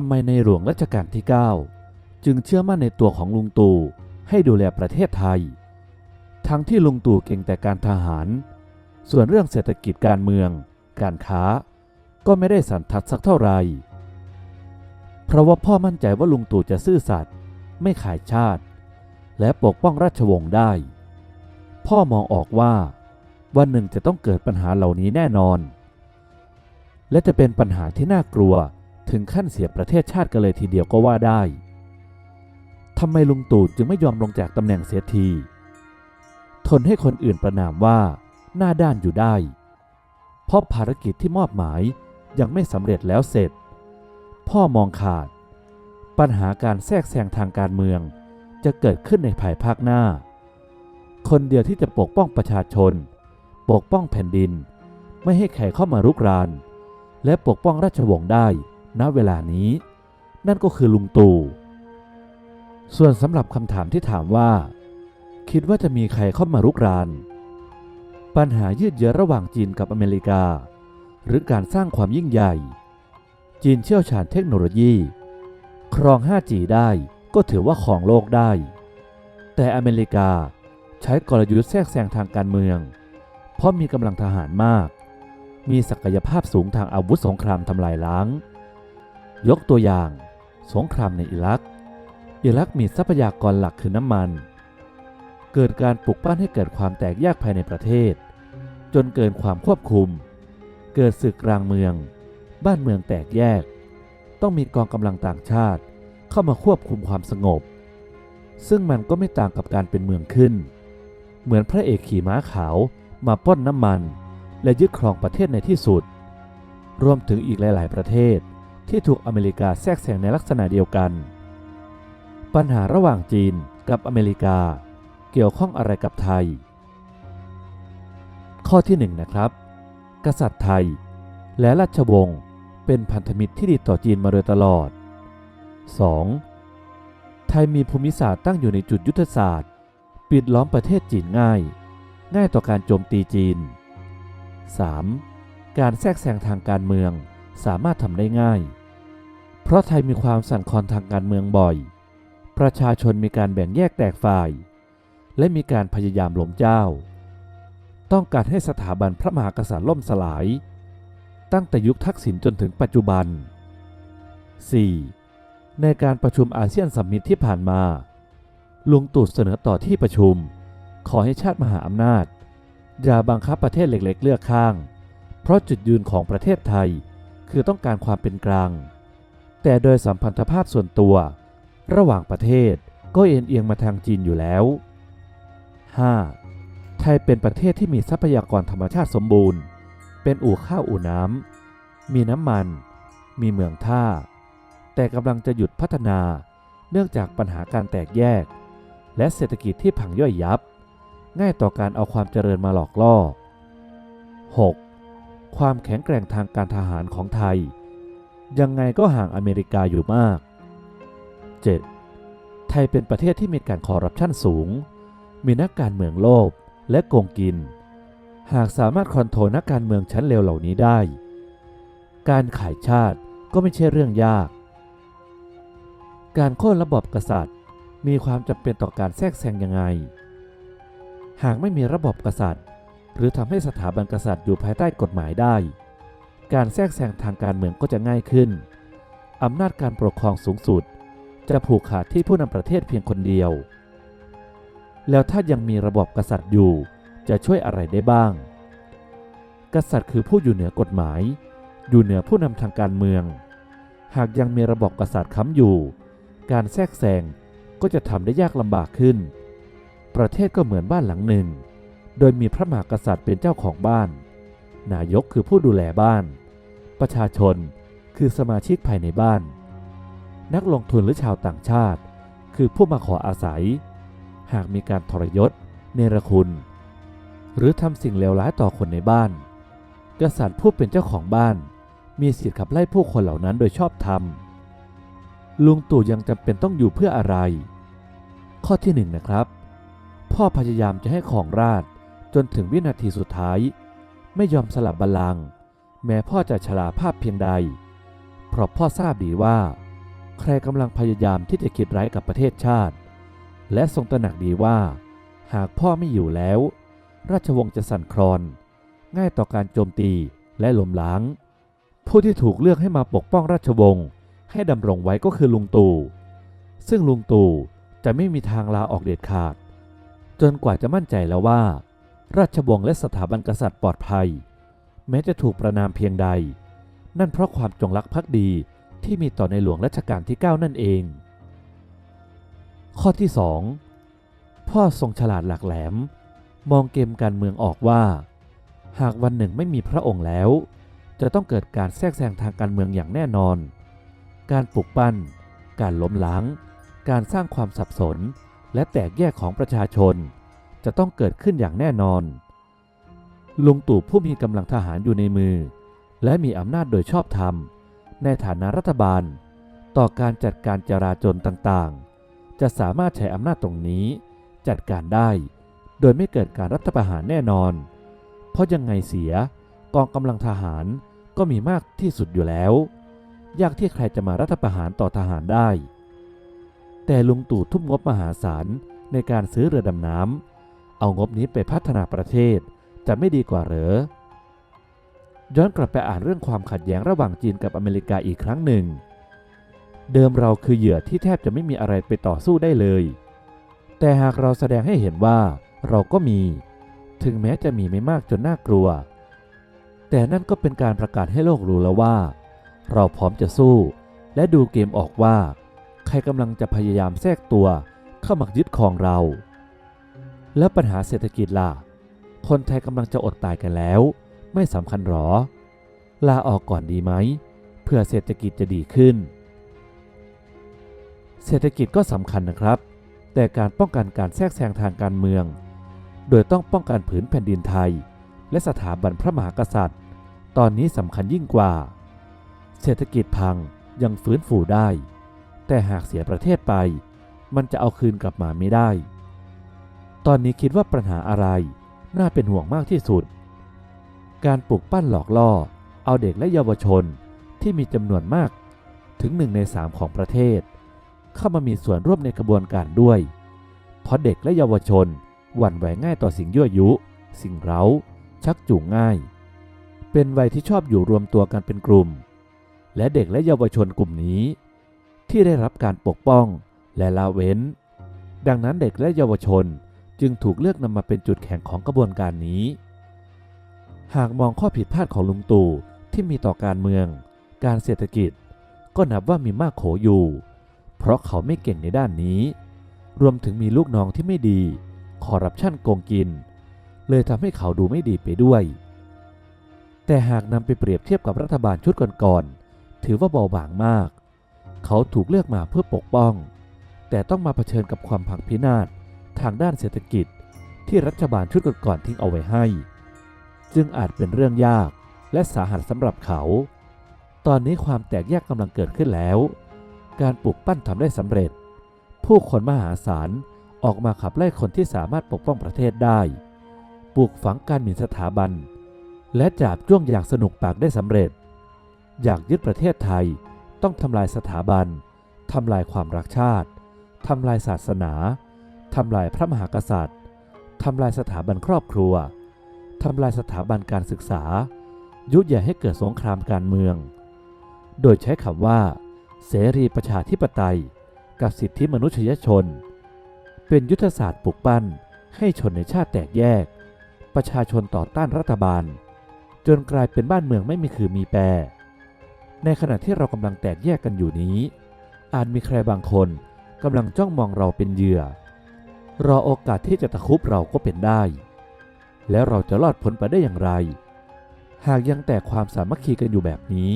ทำไมในหลวงรัชกาลที่ 9 จึงเชื่อมั่นในตัวของลุงตู่ให้ดูแลประเทศไทย ทั้งที่ลุงตู่เก่งแต่การทหาร ส่วนเรื่องเศรษฐกิจการเมือง การค้า ก็ไม่ได้สันทัดสักเท่าไหร่เพราะว่าพ่อมั่นใจว่าลุงตู่จะซื่อสัตย์ไม่ขายชาติ และปกป้องราชวงศ์ได้ พ่อมองออกว่า วันหนึ่งจะต้องเกิดปัญหาเหล่านี้แน่นอน และจะเป็นปัญหาที่น่ากลัว ถึงขั้นเสียประเทศชาติกันเลยทีเดียวก็ว่าได้ทำไมลุงตู่จึงไม่ยอมลงจากตำแหน่งเสียที ทนให้คนอื่นประนามว่าหน้าด้านอยู่ได้ เพราะภารกิจที่มอบหมายยังไม่สำเร็จแล้วเสร็จ พ่อมองขาด ปัญหาการแทรกแซงทางการเมืองจะเกิดขึ้นในภายภาคหน้า คนเดียวที่จะปกป้องประชาชน ปกป้องแผ่นดิน ไม่ให้ใครเข้ามารุกราน และปกป้องราชวงศ์ได้ ณเวลานี้ นั่นก็คือลุงตู่ส่วนสำหรับคำถามที่ถามว่า คิดว่าจะมีใครเข้ามารุกราน ปัญหายืดเยื้อระหว่างจีนกับอเมริกา หรือการสร้างความยิ่งใหญ่ จีนเชี่ยวชาญเทคโนโลยี ครอง 5G ได้ก็ถือว่าของโลกได้ แต่อเมริกาใช้กลยุทธ์แทรกแซงทางการเมือง เพราะมีกำลังทหารมาก มีศักยภาพสูงทางอาวุธสงครามทำลายล้าง ยกตัวอย่าง สงครามในอิรัก อิรักมีทรัพยากรหลักคือน้ำมัน เกิดการปลุกปั้นให้เกิดความแตกแยกภายในประเทศ จนเกินความควบคุม เกิดศึกกลางเมือง บ้านเมืองแตกแยก ต้องมีกองกำลังต่างชาติเข้ามาควบคุมความสงบ ซึ่งมันก็ไม่ต่างกับการเป็นเมืองขึ้น เหมือนพระเอกขี่ม้าขาวมาป้นน้ำมัน และยึดครองประเทศในที่สุด รวมถึงอีกหลาย ๆ ประเทศ ที่ถูกอเมริกาแทรกแซงในลักษณะเดียวกัน ปัญหาระหว่างจีนกับอเมริกา เกี่ยวข้องอะไรกับไทย ข้อที่1นนะครับ กษัตริย์ไทย และราชวงศ์เป็นพันธมิตรที่ดีต่อจีนมาโดยตลอด 2. ไทยมีภูมิศาสตร์ตั้งอยู่ในจุดยุทธศาสตร์ ปิดล้อมประเทศจีนง่าย ง่ายต่อการโจมตีจีน 3. การแทรกแซงทางการเมือง สามารถทำได้ง่าย เพราะไทยมีความสั่นคลอนทางการเมืองบ่อย ประชาชนมีการแบ่งแยกแตกฝ่าย และมีการพยายามล้มเจ้า ต้องการให้สถาบันพระมหากษัตริย์ล่มสลาย ตั้งแต่ยุคทักษิณจนถึงปัจจุบัน 4. ในการประชุมอาเซียนสัมมิตที่ผ่านมา ลุงตู่เสนอต่อที่ประชุม ขอให้ชาติมหาอำนาจอย่าบังคับประเทศเล็กๆ เลือกข้าง เพราะจุดยืนของประเทศไทย คือต้องการความเป็นกลาง แต่โดยสัมพันธภาพส่วนตัว ระหว่างประเทศก็เอ็นเอียงมาทางจีนอยู่แล้ว 5. ไทยเป็นประเทศที่มีทรัพยากรธรรมชาติสมบูรณ์ เป็นอู่ข้าวอู่น้ำ มีน้ำมัน มีเมืองท่า แต่กำลังจะหยุดพัฒนาเนื่องจากปัญหาการแตกแยก และเศรษฐกิจที่ผังย่อยยับ ง่ายต่อการเอาความเจริญมาหลอกล่อ 6. ความแข็งแกร่งทางการทหารของไทย ยังไงก็ห่างอเมริกาอยู่มาก 7. ไทยเป็นประเทศที่มีการคอร์รัปชันสูง มีนักการเมืองโลภและโกงกิน หากสามารถคอนโทรลนักการเมืองชั้นเลวเหล่านี้ได้ การขายชาติก็ไม่ใช่เรื่องยาก การโค่นระบอบกษัตริย์ มีความจำเป็นต่อการแทรกแซงยังไง หากไม่มีระบบกษัตริย์ หรือทำให้สถาบันกษัตริย์อยู่ภายใต้กฎหมายได้ การแทรกแซงทางการเมืองก็จะง่ายขึ้นอำนาจการปกครองสูงสุด จะผูกขาดที่ผู้นำประเทศเพียงคนเดียว แล้วถ้ายังมีระบบกษัตริย์อยู่ จะช่วยอะไรได้บ้าง กษัตริย์คือผู้อยู่เหนือกฎหมาย อยู่เหนือผู้นำทางการเมือง หากยังมีระบบกษัตริย์ค้ำอยู่ การแทรกแซงก็จะทำได้ยากลำบากขึ้น ประเทศก็เหมือนบ้านหลังหนึ่ง โดยมีพระมหากษัตริย์เป็นเจ้าของบ้าน นายกคือผู้ดูแลบ้าน ประชาชนคือสมาชิกภายในบ้าน นักลงทุนหรือชาวต่างชาติ คือผู้มาขออาศัย หากมีการทรยศ เนรคุณ หรือทำสิ่งเลวร้ายต่อคนในบ้าน กษัตริย์ผู้เป็นเจ้าของบ้าน มีสิทธิ์ขับไล่ผู้คนเหล่านั้นโดยชอบธรรมลุงตู่ยังจำเป็นต้องอยู่เพื่ออะไร ข้อที่หนึ่งนะครับ พ่อพยายามจะให้ของราช จนถึงวินาทีสุดท้าย ไม่ยอมสลับบัลลังก์แม้พ่อจะชราภาพเพียงใด เพราะพ่อทราบดีว่า ใครกำลังพยายามที่จะคิดร้ายกับประเทศชาติ และทรงตระหนักดีว่า หากพ่อไม่อยู่แล้ว ราชวงศ์จะสั่นคลอน ง่ายต่อการโจมตีและล้มล้าง ผู้ที่ถูกเลือกให้มาปกป้องราชวงศ์ให้ดำรงไว้ก็คือลุงตู่ซึ่งลุงตู่จะไม่มีทางลาออกเด็ดขาด จนกว่าจะมั่นใจแล้วว่า ราชวงศ์และสถาบันกษัตริย์ปลอดภัย แม้จะถูกประนามเพียงใด นั่นเพราะความจงรักภักดีที่มีต่อในหลวงรัชกาลที่ 9 นั่นเอง ข้อที่ 2 พ่อทรงฉลาดหลักแหลม มองเกมการเมืองออกว่า หากวันหนึ่งไม่มีพระองค์แล้ว จะต้องเกิดการแทรกแซงทางการเมืองอย่างแน่นอน การปลุกปั้น การล้มล้าง การสร้างความสับสน และแตกแยกของประชาชน จะต้องเกิดขึ้นอย่างแน่นอน ลุงตู่ผู้มีกำลังทหารอยู่ในมือ และมีอำนาจโดยชอบธรรม ในฐานะรัฐบาล ต่อการจัดการจราจรต่างๆ จะสามารถใช้อำนาจตรงนี้ จัดการได้ โดยไม่เกิดการรัฐประหารแน่นอน เพราะยังไงเสียกองกำลังทหารก็มีมากที่สุดอยู่แล้ว ยากที่ใครจะมารัฐประหารต่อทหารได้ แต่ลุงตู่ทุ่มงบมหาศาลในการซื้อเรือดำน้ำ เอางบนี้ไปพัฒนาประเทศ จะไม่ดีกว่าหรือย้อนกลับไปอ่านเรื่องความขัดแย้งระหว่างจีนกับอเมริกาอีกครั้งหนึ่ง เดิมเราคือเหยื่อที่แทบจะไม่มีอะไรไปต่อสู้ได้เลย แต่หากเราแสดงให้เห็นว่าเราก็มี ถึงแม้จะมีไม่มากจนน่ากลัว แต่นั่นก็เป็นการประกาศให้โลกรู้แล้วว่า เราพร้อมจะสู้ และดูเกมออกว่า ใครกำลังจะพยายามแทรกตัวเข้ามายึดครองเรา แล้วปัญหาเศรษฐกิจล่ะ คนไทยกำลังจะอดตายกันแล้ว ไม่สำคัญหรอ ลาออกก่อนดีไหมเพื่อเศรษฐกิจจะดีขึ้น เศรษฐกิจก็สำคัญนะครับ แต่การป้องกันการแทรกแซงทางการเมือง โดยต้องป้องกันผืนแผ่นดินไทย และสถาบันพระมหากษัตริย์ ตอนนี้สำคัญยิ่งกว่า เศรษฐกิจพังยังฟื้นฟูได้ แต่หากเสียประเทศไป มันจะเอาคืนกลับมาไม่ได้ ตอนนี้คิดว่าปัญหาอะไร น่าเป็นห่วงมากที่สุด การปลูกปั้นหลอกล่อ เอาเด็กและเยาวชนที่มีจำนวนมากถึงหนึ่งในสามของประเทศ เข้ามามีส่วนร่วมในกระบวนการด้วย เพราะเด็กและเยาวชนหวั่นไหวง่ายต่อสิ่งยั่วยุ สิ่งเร้า ชักจูงง่าย เป็นวัยที่ชอบอยู่รวมตัวกันเป็นกลุ่ม และเด็กและเยาวชนกลุ่มนี้ ที่ได้รับการปกป้องและละเว้น ดังนั้นเด็กและเยาวชน จึงถูกเลือกนำมาเป็นจุดแข็งของกระบวนการนี้ หากมองข้อผิดพลาดของลุงตู่ที่มีต่อการเมือง การเศรษฐกิจ ก็นับว่ามีมากโขอยู่ เพราะเขาไม่เก่งในด้านนี้ รวมถึงมีลูกน้องที่ไม่ดี คอร์รัปชันโกงกิน เลยทำให้เขาดูไม่ดีไปด้วย แต่หากนำไปเปรียบเทียบกับรัฐบาลชุดก่อนๆ ถือว่าเบาบางมาก เขาถูกเลือกมาเพื่อปกป้อง แต่ต้องมาเผชิญกับความพังพินาศ ทางด้านเศรษฐกิจที่รัฐบาลชุดก่อนๆทิ้งเอาไว้ให้ จึงอาจเป็นเรื่องยากและสาหัสสำหรับเขา ตอนนี้ความแตกแยกกำลังเกิดขึ้นแล้ว การปลูกปั้นทำได้สำเร็จ ผู้คนมหาศาลออกมาขับไล่คนที่สามารถปกป้องประเทศได้ปลูกฝังการหมิ่นสถาบัน และจับจ้วงอย่างสนุกปากได้สำเร็จ อยากยึดประเทศไทยต้องทำลายสถาบันทำลายความรักชาติทำลายศาสนา ทำลายพระมหากษัตริย์ทำลายสถาบันครอบครัวทำลายสถาบันการศึกษา ยุยยให้เกิดสงครามการเมือง โดยใช้คำว่า เสรีประชาธิปไตย กับสิทธิมนุษยชน เป็นยุทธศาสตร์ปลุกปั้นให้ชนในชาติแตกแยก ประชาชนต่อต้านรัฐบาล จนกลายเป็นบ้านเมืองไม่มีคือมีแปร ในขณะที่เรากำลังแตกแยกกันอยู่นี้ อาจมีใครบางคนกำลังจ้องมองเราเป็นเหยื่อ รอโอกาสที่จะตะคุบเราก็เป็นได้ แล้วเราจะรอดพ้นไปได้อย่างไร หากยังแต่ความสามัคคีกันอยู่แบบนี้